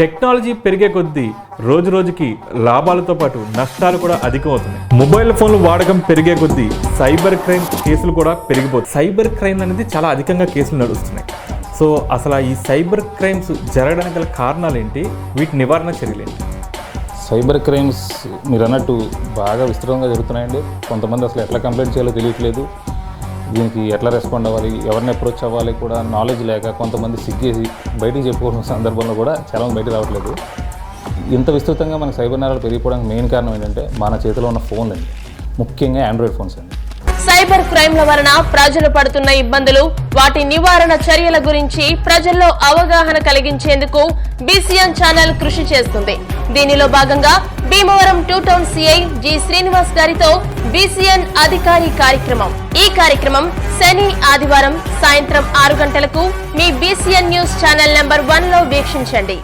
Technology పెరిగే కొద్దీ రోజు రోజుకి లాభాలతో పాటు నష్టాలు కూడా అధికం అవుతున్నాయి మొబైల్ ఫోన్లు వాడకం పెరిగే కొద్దీ సైబర్ క్రైమ్ కేసులు కూడా పెరిగిపోతుంది సైబర్ క్రైమ్ అనేది చాలా అధికంగా కేసులు నడుస్తున్నాయి. సో అసలు ఈ సైబర్ క్రైమ్స్ జరగడానికి గల కారణాలు ఏంటి? వీటి నివారణ చర్యలు ఏంటి? సైబర్ క్రైమ్స్ మీరు అన్నట్టు బాగా విస్తృతంగా జరుగుతున్నాయండి. కొంతమంది అసలు ఎట్లా కంప్లైంట్ చేయాలో తెలియట్లేదు. దీనికి ఎట్లా రెస్పాండ్ అవ్వాలి? ఎవరిని అప్రోచ్ అవ్వాలి కూడా నాలెడ్జ్ లేక కొంతమంది సిగ్గేసి బయటికి చెప్పుకోవడం సందర్భంలో కూడా చాలా బయట రావట్లేదు. ఇంత విస్తృతంగా మనకి సైబర్ నేరాలు పెరిగిపోవడానికి మెయిన్ కారణం ఏంటంటే మన చేతిలో ఉన్న ఫోన్ అండి ముఖ్యంగా ఆండ్రాయిడ్ ఫోన్స్ అండి. సైబర్ క్రైమ్ల వలన ప్రజలు పడుతున్న ఇబ్బందులు వాటి నివారణ చర్యల గురించి ప్రజల్లో అవగాహన కలిగించేందుకు బీసీఎన్ ఛానల్ కృషి చేస్తుంది. దీనిలో భాగంగా Bhimavaram two town CI G Srinivas గారితో బీసీఎన్ అధికారి కార్యక్రమం. ఈ కార్యక్రమం శని ఆదివారం సాయంత్రం ఆరు గంటలకు మీ బీసీఎన్ న్యూస్ ఛానల్ నెంబర్ వన్లో వీక్షించండి.